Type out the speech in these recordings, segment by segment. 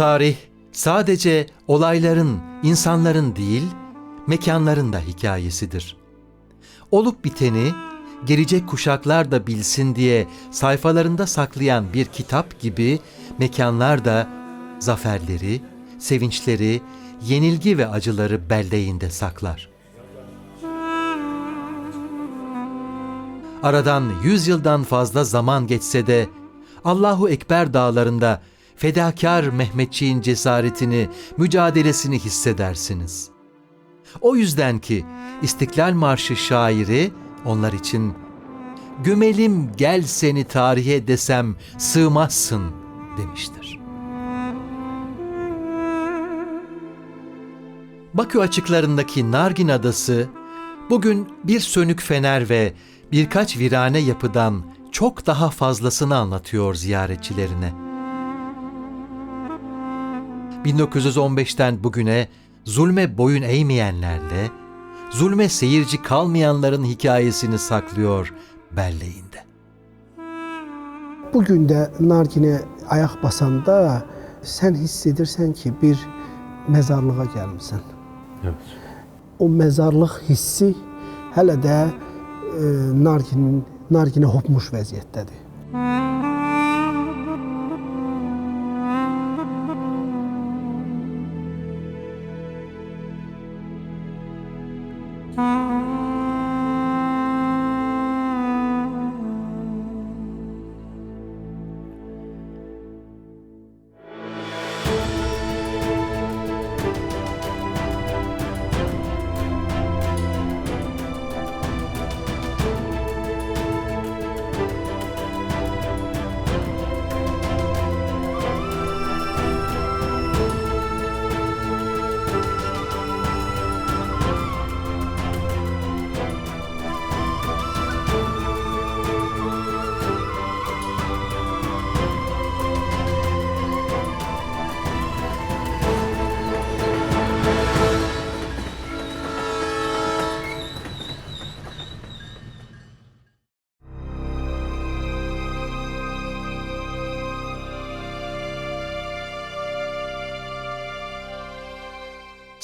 Tarih sadece olayların, insanların değil, mekanların da hikayesidir. Olup biteni gelecek kuşaklar da bilsin diye sayfalarında saklayan bir kitap gibi mekanlar da zaferleri, sevinçleri, yenilgi ve acıları belleğinde saklar. Aradan yüz yıldan fazla zaman geçse de Allahu Ekber dağlarında fedakar Mehmetçiğin cesaretini, mücadelesini hissedersiniz. O yüzden ki İstiklal Marşı şairi onlar için gömelim gel seni tarihe desem sığmazsın demiştir. Bakü açıklarındaki Nargin Adası bugün bir sönük fener ve birkaç virane yapıdan çok daha fazlasını anlatıyor ziyaretçilerine. 1915'ten bugüne zulme boyun eğmeyenlerle, zulme seyirci kalmayanların hikayesini saklıyor belleğinde. Bugün de nargine ayak basanda sen hissedirsen ki bir mezarlığa gelmişsin. O mezarlıq hissi hələ də e, narginin narginə hopmuş vəziyyətdədir.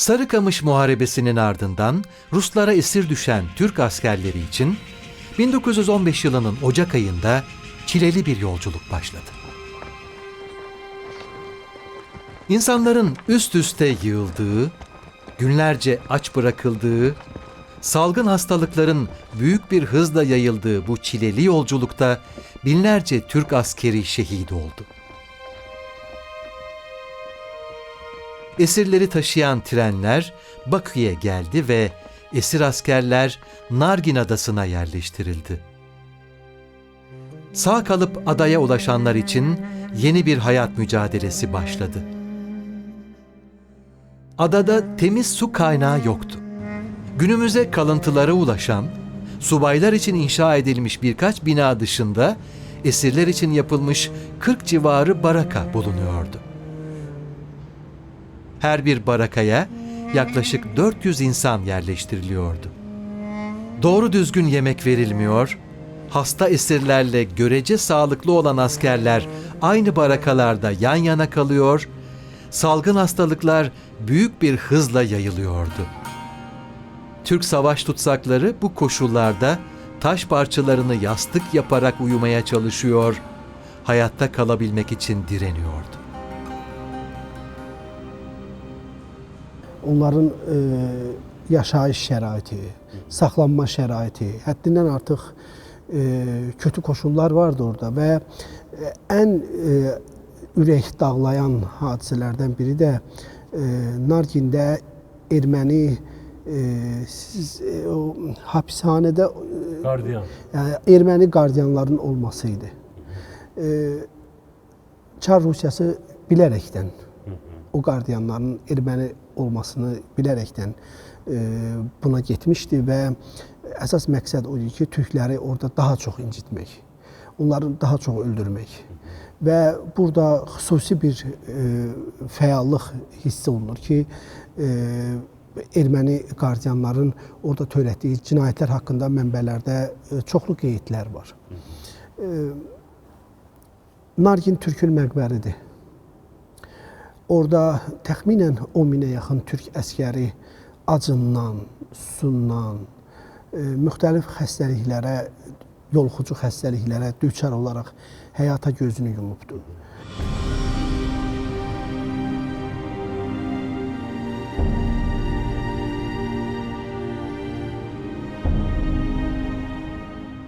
Sarıkamış Muharebesi'nin ardından Ruslara esir düşen Türk askerleri için 1915 yılının Ocak ayında çileli bir yolculuk başladı. İnsanların üst üste yığıldığı, günlerce aç bırakıldığı, salgın hastalıkların büyük bir hızla yayıldığı bu çileli yolculukta binlerce Türk askeri şehit oldu. Esirleri taşıyan trenler Bakü'ye geldi ve esir askerler Nargin Adası'na yerleştirildi. Sağ kalıp adaya ulaşanlar için yeni bir hayat mücadelesi başladı. Adada temiz su kaynağı yoktu. Günümüze kalıntılara ulaşan, subaylar için inşa edilmiş birkaç bina dışında esirler için yapılmış 40 civarı baraka bulunuyordu. Her bir barakaya yaklaşık 400 insan yerleştiriliyordu. Doğru düzgün yemek verilmiyor, hasta esirlerle görece sağlıklı olan askerler aynı barakalarda yan yana kalıyor, salgın hastalıklar büyük bir hızla yayılıyordu. Türk savaş tutsakları bu koşullarda taş parçalarını yastık yaparak uyumaya çalışıyor, hayatta kalabilmek için direniyordu. Onların e, yaşayış şəraiti, saxlanma şəraiti, həddindən artıq e, kötü koşullar vardı orada və e, ən e, ürək dağlayan hadisələrdən biri də e, Nargində erməni e, siz e, o hapishanədə e, Gardiyan. yəni erməni qardiyanların olması idi. E, Çar Rusiyası bilərəkdən o qardiyanların erməni olmasını bilərəkdən e, buna getmişdi və əsas məqsəd o idi ki, türkləri orada daha çox incitmək. onları daha çox öldürmək. Və burada xüsusi bir e, fəallıq hiss olunur ki, e, erməni qardiyanların orada törətdiyi cinayətlər haqqında mənbələrdə e, çoxlu qeydlər var. E, Nargin Türkül məqbəridir. Orada təxminən 10 minə yaxın türk əskəri acından, susundan, e, müxtəlif xəstəliklərə, yoluxucu xəstəliklərə düçar olaraq həyata gözünü yumubdu. Hı.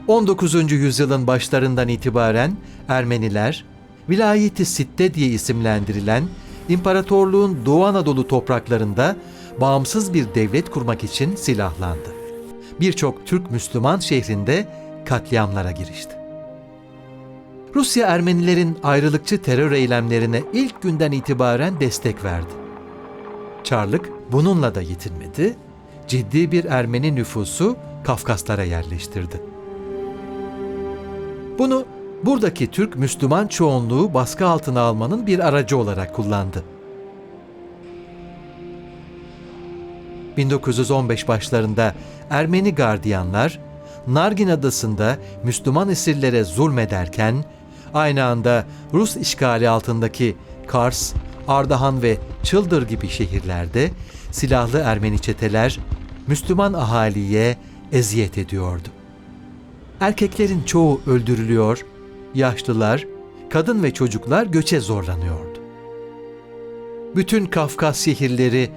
19. yüzyılın başlarından itibaren Ermeniler, Vilayeti Sitte diye isimlendirilen İmparatorluğun Doğu Anadolu topraklarında bağımsız bir devlet kurmak için silahlandı. Birçok Türk Müslüman şehrinde katliamlara girişti. Rusya Ermenilerin ayrılıkçı terör eylemlerine ilk günden itibaren destek verdi. Çarlık bununla da yetinmedi, ciddi bir Ermeni nüfusu Kafkaslara yerleştirdi. Bunu buradaki Türk Müslüman çoğunluğu baskı altına almanın bir aracı olarak kullandı. 1915 başlarında Ermeni gardiyanlar Nargin adasında Müslüman esirlere zulmederken aynı anda Rus işgali altındaki Kars, Ardahan ve Çıldır gibi şehirlerde silahlı Ermeni çeteler Müslüman ahaliye eziyet ediyordu. Erkeklerin çoğu öldürülüyor, yaşlılar, kadın ve çocuklar göçe zorlanıyordu. Bütün Kafkas şehirleri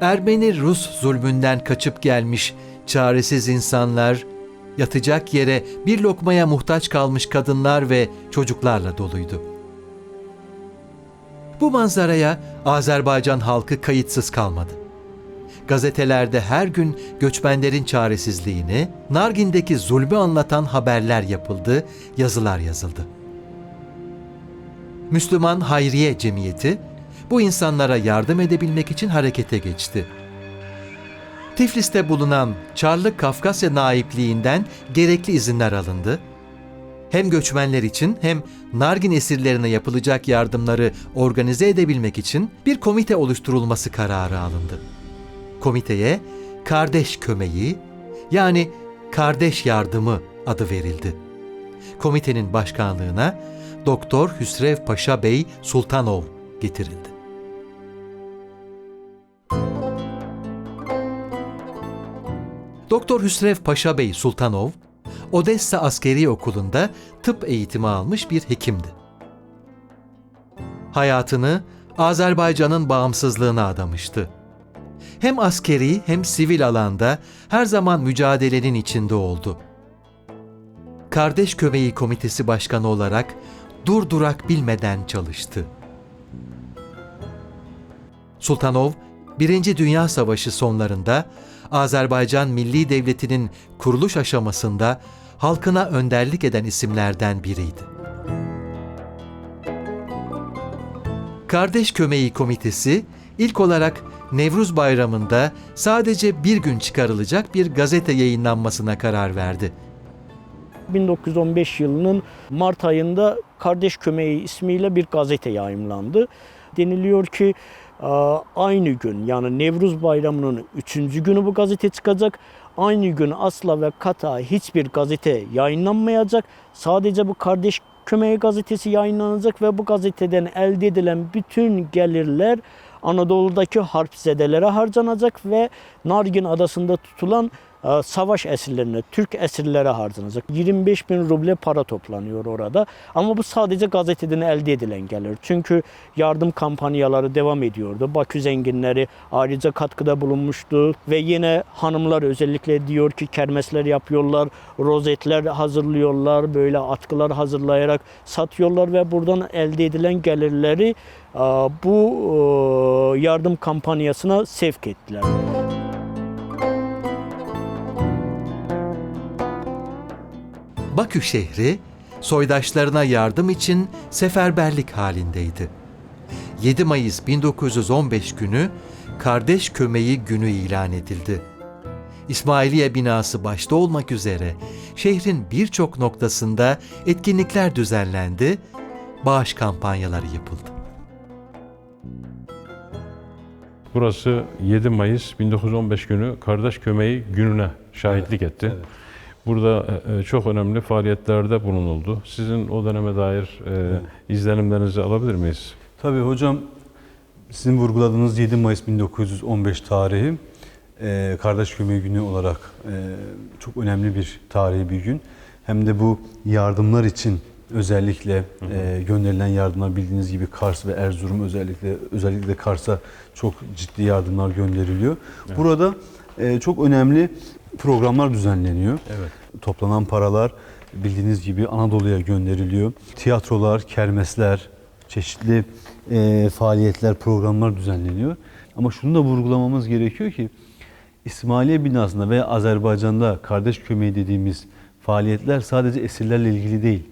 Ermeni-Rus zulmünden kaçıp gelmiş çaresiz insanlar, yatacak yere bir lokmaya muhtaç kalmış kadınlar ve çocuklarla doluydu. Bu manzaraya Azerbaycan halkı kayıtsız kalmadı. Gazetelerde her gün göçmenlerin çaresizliğini, Nargin'deki zulmü anlatan haberler yapıldı, yazılar yazıldı. Müslüman Hayriye Cemiyeti bu insanlara yardım edebilmek için harekete geçti. Tiflis'te bulunan Çarlık Kafkasya Naipliğinden gerekli izinler alındı. Hem göçmenler için hem Nargin esirlerine yapılacak yardımları organize edebilmek için bir komite oluşturulması kararı alındı. Komiteye Kardeş Kömeği yani Kardeş Yardımı adı verildi. Komitenin başkanlığına Doktor Hüsrev Paşa Bey Sultanov getirildi. Doktor Hüsrev Paşa Bey Sultanov, Odessa Askeri Okulu'nda tıp eğitimi almış bir hekimdi. Hayatını Azerbaycan'ın bağımsızlığına adamıştı. Hem askeri hem sivil alanda her zaman mücadelenin içinde oldu. Kardeş Kömeği Komitesi Başkanı olarak durdurak bilmeden çalıştı. Sultanov, Birinci Dünya Savaşı sonlarında Azerbaycan Milli Devleti'nin kuruluş aşamasında halkına önderlik eden isimlerden biriydi. Kardeş Kömeği Komitesi ilk olarak Nevruz Bayramı'nda sadece bir gün çıkarılacak bir gazete yayınlanmasına karar verdi. 1915 yılının Mart ayında Kardeş Kömeği ismiyle bir gazete yayımlandı. Deniliyor ki aynı gün yani Nevruz Bayramı'nın 3. günü bu gazete çıkacak. Aynı gün asla ve kata hiçbir gazete yayınlanmayacak. Sadece bu Kardeş Kömeği gazetesi yayınlanacak ve bu gazeteden elde edilen bütün gelirler Anadolu'daki harpzedelere harcanacak ve Nargin adasında tutulan savaş esirlerine, Türk esirlere harcanacak. 25 bin ruble para toplanıyor orada. Ama bu sadece gazeteden elde edilen gelir. Çünkü yardım kampanyaları devam ediyordu. Bakü zenginleri ayrıca katkıda bulunmuştu. Ve yine hanımlar özellikle diyor ki kermesler yapıyorlar, rozetler hazırlıyorlar, böyle atkılar hazırlayarak satıyorlar ve buradan elde edilen gelirleri e, bu e, yardım kampanyasına sevk ettiler. Bakü şehri soydaşlarına yardım için seferberlik halindeydi. 7 Mayıs 1915 günü Kardeş Kömeği Günü ilan edildi. İsmailiye binası başta olmak üzere şehrin birçok noktasında etkinlikler düzenlendi, bağış kampanyaları yapıldı. Burası 7 Mayıs 1915 günü Kardeş Kömeği gününe şahitlik etti. Burada e, e, çok önemli faaliyetlerde bulunuldu. Sizin o döneme dair e, izlenimlerinizi alabilir miyiz? Tabii hocam sizin vurguladığınız 7 Mayıs 1915 tarihi Kardeş Kömeği Günü olarak çok önemli bir tarihi bir gün. Hem de bu yardımlar için özellikle e, gönderilen yardımlar bildiğiniz gibi Kars ve Erzurum özellikle özellikle Kars'a çok ciddi yardımlar gönderiliyor. Burada e, çok önemli programlar düzenleniyor. Evet. Toplanan paralar bildiğiniz gibi Anadolu'ya gönderiliyor. Tiyatrolar, kermesler, çeşitli e, faaliyetler, programlar düzenleniyor. Ama şunu da vurgulamamız gerekiyor ki İsmailiye binasında veya Azerbaycan'da kardeş kömeği dediğimiz faaliyetler sadece esirlerle ilgili değil.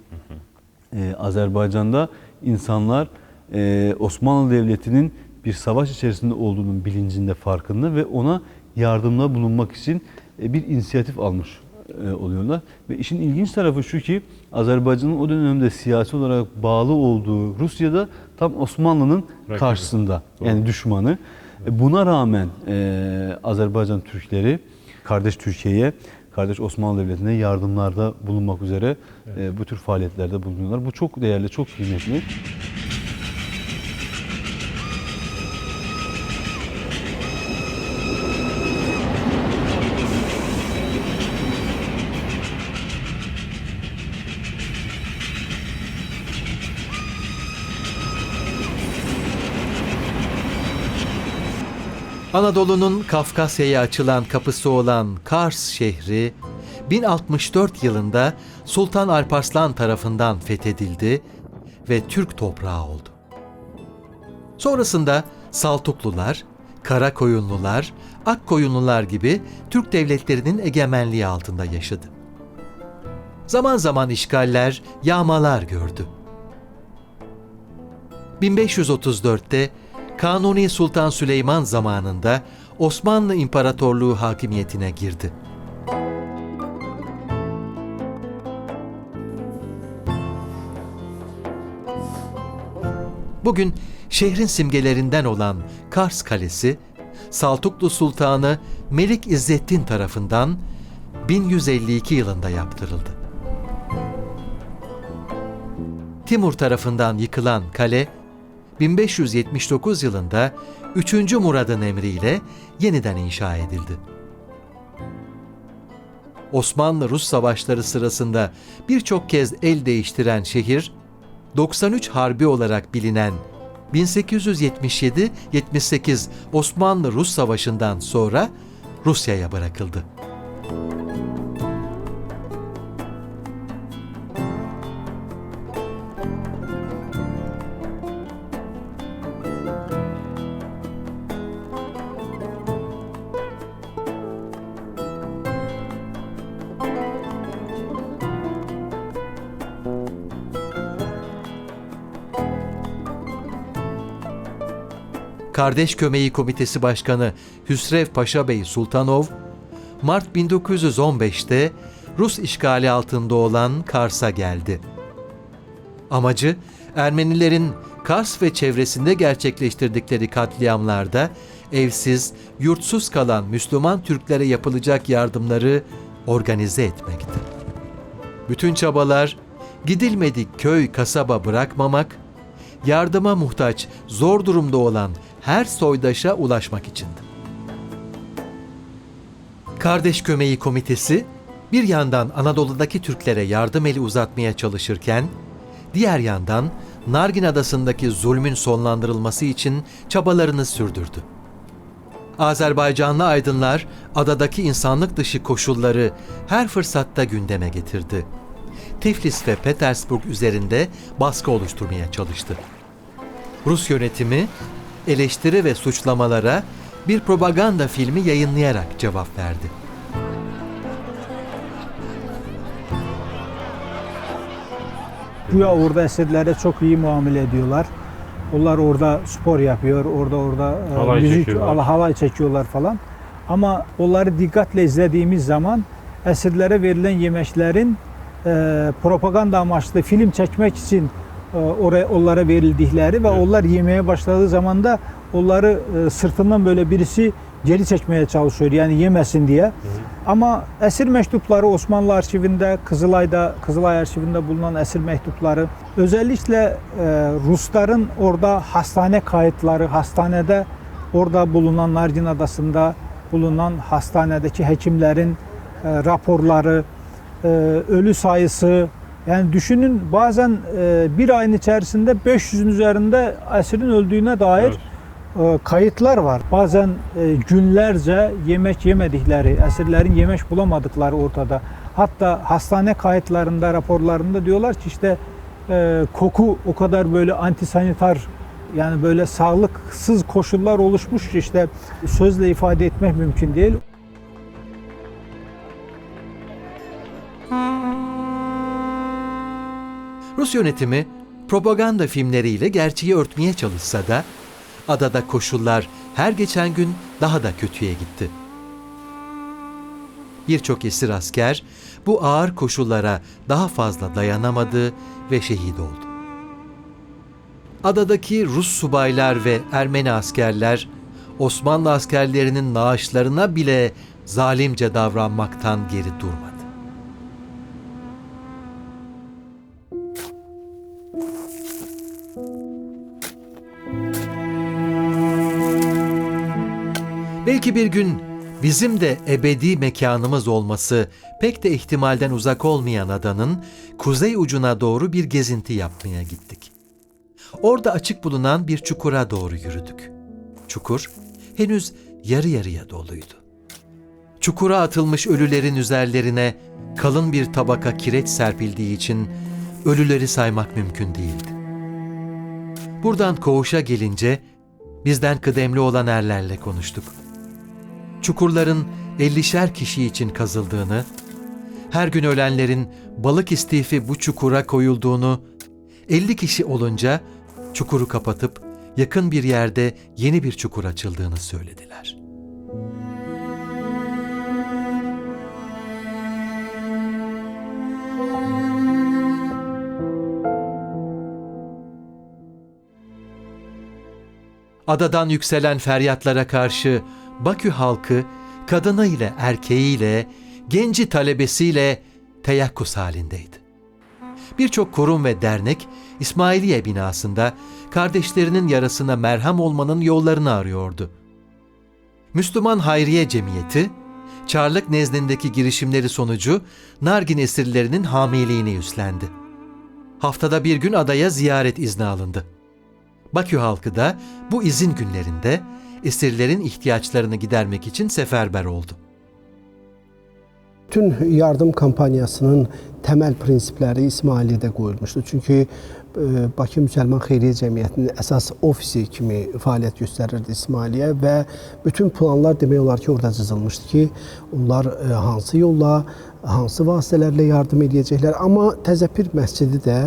Ee, Azerbaycan'da insanlar e, Osmanlı Devleti'nin bir savaş içerisinde olduğunun bilincinde farkında ve ona yardımda bulunmak için bir inisiyatif almış e, oluyorlar. Ve işin ilginç tarafı şu ki Azerbaycan'ın o dönemde siyasi olarak bağlı olduğu Rusya'da tam Osmanlı'nın karşısında yani düşmanı. E, Buna rağmen e, Azerbaycan Türkleri kardeş Türkiye'ye, kardeş Osmanlı Devleti'ne yardımlarda bulunmak üzere e, bu tür faaliyetlerde bulunuyorlar. Bu çok değerli, çok kıymetli. Anadolu'nun Kafkasya'ya açılan kapısı olan Kars şehri 1064 yılında Sultan Alparslan tarafından fethedildi ve Türk toprağı oldu. Sonrasında Saltuklular, Karakoyunlular, Akkoyunlular gibi Türk devletlerinin egemenliği altında yaşadı. Zaman zaman işgaller, yağmalar gördü. 1534'te Kanuni Sultan Süleyman zamanında Osmanlı İmparatorluğu hakimiyetine girdi. Bugün şehrin simgelerinden olan Kars Kalesi, Saltuklu Sultanı Melik İzzettin tarafından 1152 yılında yaptırıldı. Timur tarafından yıkılan kale 1579 yılında 3. Murad'ın emriyle yeniden inşa edildi. Osmanlı-Rus savaşları sırasında birçok kez el değiştiren şehir, 93 Harbi olarak bilinen 1877-78 Osmanlı-Rus Savaşı'ndan sonra Rusya'ya bırakıldı. Kardeş Kömeği Komitesi Başkanı Hüsrev Paşa Bey Sultanov, Mart 1915'te Rus işgali altında olan Kars'a geldi. Amacı Ermenilerin Kars ve çevresinde gerçekleştirdikleri katliamlarda evsiz, yurtsuz kalan Müslüman Türklere yapılacak yardımları organize etmekti. Bütün çabalar gidilmedik köy kasaba bırakmamak, yardıma muhtaç, zor durumda olan her soydaşa ulaşmak içindi. Kardeş Kömeği Komitesi bir yandan Anadolu'daki Türklere yardım eli uzatmaya çalışırken, diğer yandan Nargin Adası'ndaki zulmün sonlandırılması için çabalarını sürdürdü. Azerbaycanlı aydınlar adadaki insanlık dışı koşulları her fırsatta gündeme getirdi. Tiflis ve Petersburg üzerinde baskı oluşturmaya çalıştı. Rus yönetimi eleştiri ve suçlamalara bir propaganda filmi yayınlayarak cevap verdi. Güya orada esirlere çok iyi muamele ediyorlar. Onlar orada spor yapıyor, orada orada e, Halay müzik, çekiyorlar. ala- halay çekiyorlar falan. Ama onları dikkatle izlediğimiz zaman esirlere verilen yemeklerin e, propaganda amaçlı film çekmek için oraya onlara verildikleri ve onlar yemeye başladığı zaman da onları e, sırtından böyle birisi geri çekmeye çalışıyor yani yemesin diye. Ama esir mektupları Osmanlı arşivinde, Kızılay'da, Kızılay arşivinde bulunan esir mektupları özellikle e, Rusların orada hastane kayıtları, hastanede orada bulunan Nargin Adası'nda bulunan hastanedeki hekimlerin e, raporları, e, ölü sayısı yani düşünün bazen e, bir ayın içerisinde 500'ün üzerinde esirin öldüğüne dair Evet. e, kayıtlar var. Bazen e, günlerce yemek yemedikleri, esirlerin yemek bulamadıkları ortada. Hatta hastane kayıtlarında, raporlarında diyorlar ki işte e, koku o kadar böyle antisanitar yani böyle sağlıksız koşullar oluşmuş işte sözle ifade etmek mümkün değil. Rus yönetimi propaganda filmleriyle gerçeği örtmeye çalışsa da adada koşullar her geçen gün daha da kötüye gitti. Birçok esir asker bu ağır koşullara daha fazla dayanamadı ve şehit oldu. Adadaki Rus subaylar ve Ermeni askerler Osmanlı askerlerinin naaşlarına bile zalimce davranmaktan geri durmadı. Belki bir gün bizim de ebedi mekanımız olması pek de ihtimalden uzak olmayan adanın kuzey ucuna doğru bir gezinti yapmaya gittik. Orada açık bulunan bir çukura doğru yürüdük. Çukur henüz yarı yarıya doluydu. Çukura atılmış ölülerin üzerlerine kalın bir tabaka kireç serpildiği için ölüleri saymak mümkün değildi. Buradan koğuşa gelince bizden kıdemli olan erlerle konuştuk. Çukurların 50'şer kişi için kazıldığını, her gün ölenlerin balık istifi bu çukura koyulduğunu, 50 kişi olunca çukuru kapatıp yakın bir yerde yeni bir çukur açıldığını söylediler. Adadan yükselen feryatlara karşı Bakü halkı kadınıyla erkeğiyle, genci talebesiyle teyakkuz halindeydi. Birçok kurum ve dernek İsmailiye binasında kardeşlerinin yarasına merhem olmanın yollarını arıyordu. Müslüman Hayriye Cemiyeti, Çarlık nezdindeki girişimleri sonucu Nargin esirlerinin hamiliğini üstlendi. Haftada bir gün adaya ziyaret izni alındı. Bakü halkı da bu izin günlerinde esirlerin ihtiyaçlarını gidermek için seferber oldu. Bütün yardım kampanyasının temel prinsipləri İsmailiyədə qoyulmuşdu. Çünki e, Bakı Müsəlman Xeyriyyə Cəmiyyətinin əsas ofisi kimi fəaliyyət göstərirdi İsmailiyyə və bütün planlar demək olar ki, orada cızılmışdı ki, onlar e, hansı yolla, hansı vasitələrlə yardım edəcəklər. Amma Təzəpir məscidi də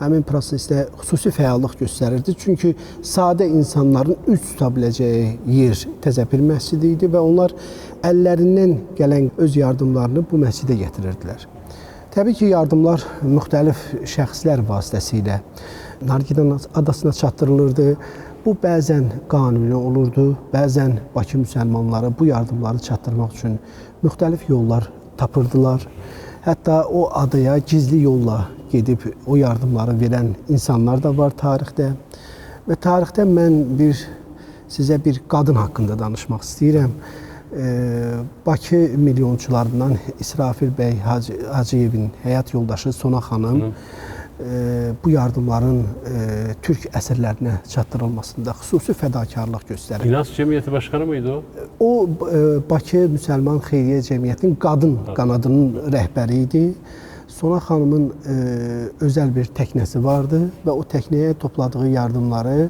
həmin prosesdə xüsusi fəallıq göstərirdi. Çünki sadə insanların üz tuta biləcəyi yer Təzəpir məscidi idi və onlar əllərindən gələn öz yardımlarını bu məscidə gətirirdilər. Təbii ki, yardımlar müxtəlif şəxslər vasitəsilə Nargidan adasına çatdırılırdı. Bu bəzən qanuni olurdu, bəzən Bakı müsəlmanları bu yardımları çatdırmaq üçün müxtəlif yollar tapırdılar. Hətta o adaya gizli yolla gedib o yardımları verən insanlar da var tarixdə. Və tarixdə mən bir sizə bir qadın haqqında danışmaq istəyirəm. Ee, Bakı milyonçularından İsrafil bəy Hacı, Hacıyevin həyat yoldaşı Sona xanım e, bu yardımların e, türk əsirlərinə çatdırılmasında xüsusi fədakarlıq göstərir. İnas Cemiyeti Başkanı mıydı o? O e, Bakı Müsəlman Xeyriyyə Cəmiyyətinin qadın qanadının rəhbəri idi. Sona xanımın e, özəl bir təknəsi vardı və o təknəyə topladığı yardımları e,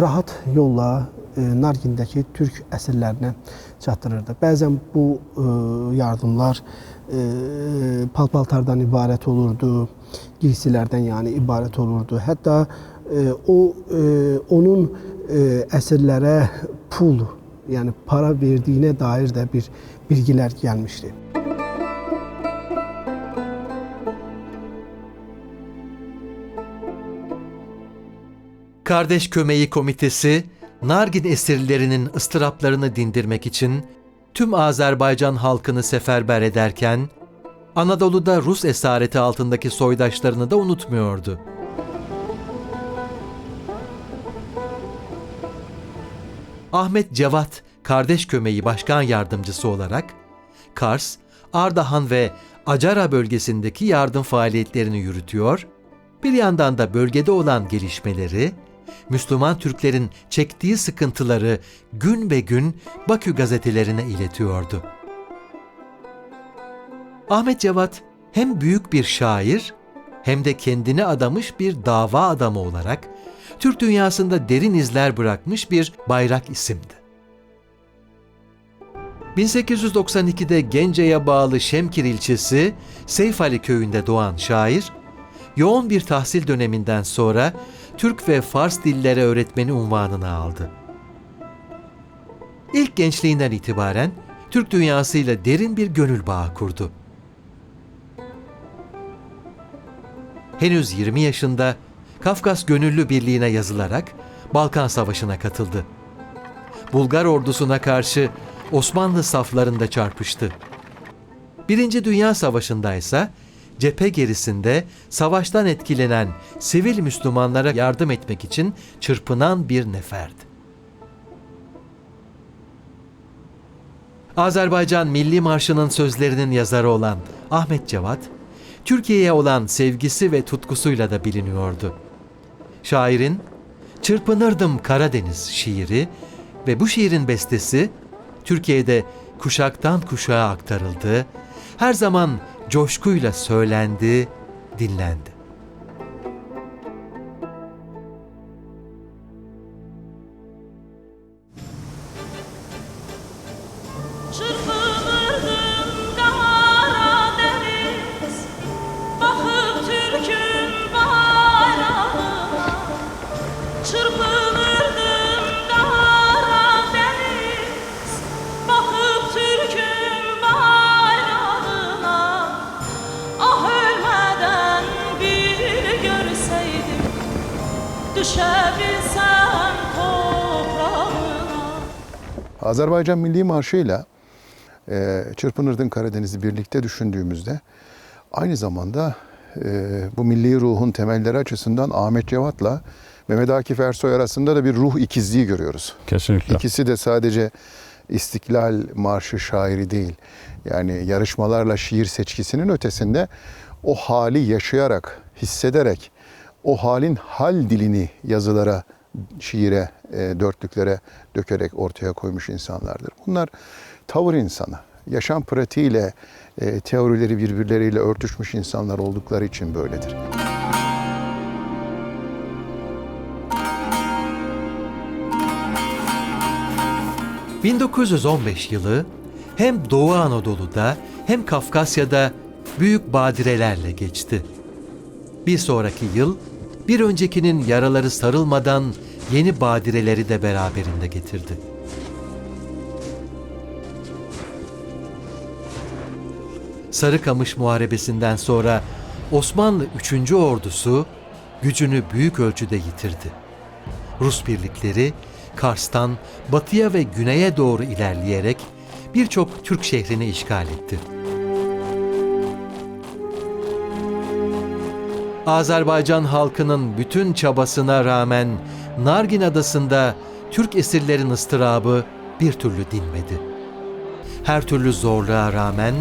rahat yolla Nargindəki türk əsirlərinə çatdırırdı. Bəzən bu e, yardımlar e, palpaltardan ibarət olurdu, giysilərdən yəni ibarət olurdu. Hətta e, o e, onun e, əsirlərə pul yani para verdiğine dair de bir bilgiler gelmişti. Kardeş Kömeği Komitesi, Nargin esirlerinin ıstıraplarını dindirmek için tüm Azerbaycan halkını seferber ederken, Anadolu'da Rus esareti altındaki soydaşlarını da unutmuyordu. Ahmet Cevat, Kardeş Kömeği Başkan Yardımcısı olarak, Kars, Ardahan ve Acara bölgesindeki yardım faaliyetlerini yürütüyor, bir yandan da bölgede olan gelişmeleri, Müslüman Türklerin çektiği sıkıntıları gün be gün Bakü gazetelerine iletiyordu. Ahmet Cevat hem büyük bir şair hem de kendini adamış bir dava adamı olarak Türk dünyasında derin izler bırakmış bir bayrak isimdi. 1892'de Gence'ye bağlı Şemkir ilçesi Seyfali köyünde doğan şair, yoğun bir tahsil döneminden sonra Türk ve Fars dillere öğretmeni unvanını aldı. İlk gençliğinden itibaren Türk dünyasıyla derin bir gönül bağı kurdu. Henüz 20 yaşında Kafkas Gönüllü Birliği'ne yazılarak Balkan Savaşı'na katıldı. Bulgar ordusuna karşı Osmanlı saflarında çarpıştı. Birinci Dünya Savaşı'nda ise cephe gerisinde savaştan etkilenen sivil Müslümanlara yardım etmek için çırpınan bir neferdi. Azerbaycan Milli Marşı'nın sözlerinin yazarı olan Ahmet Cevat, Türkiye'ye olan sevgisi ve tutkusuyla da biliniyordu. Şairin Çırpınırdım Karadeniz şiiri ve bu şiirin bestesi Türkiye'de kuşaktan kuşağa aktarıldı, her zaman coşkuyla söylendi, dinlendi. Azerbaycan Milli Marşı ile e, Çırpınırdın Karadeniz'i birlikte düşündüğümüzde aynı zamanda e, bu milli ruhun temelleri açısından Ahmet Cevat'la Mehmet Akif Ersoy arasında da bir ruh ikizliği görüyoruz. Kesinlikle. İkisi de sadece İstiklal Marşı şairi değil. Yani yarışmalarla şiir seçkisinin ötesinde o hali yaşayarak, hissederek, o halin hal dilini yazılara, şiire, e, dörtlüklere dökerek ortaya koymuş insanlardır. Bunlar tavır insanı. Yaşam pratiğiyle, e, teorileri birbirleriyle örtüşmüş insanlar oldukları için böyledir. ...1915 yılı hem Doğu Anadolu'da hem Kafkasya'da büyük badirelerle geçti. Bir sonraki yıl bir öncekinin yaraları sarılmadan yeni badireleri de beraberinde getirdi. Sarıkamış Muharebesi'nden sonra Osmanlı 3. ordusu gücünü büyük ölçüde yitirdi. Rus birlikleri Kars'tan batıya ve güneye doğru ilerleyerek birçok Türk şehrini işgal etti. Azerbaycan halkının bütün çabasına rağmen Nargin adasında Türk esirlerin ıstırabı bir türlü dinmedi. Her türlü zorluğa rağmen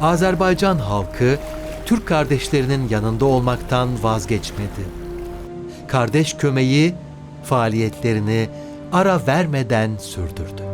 Azerbaycan halkı Türk kardeşlerinin yanında olmaktan vazgeçmedi. Kardeş kömeği faaliyetlerini ara vermeden sürdürdü.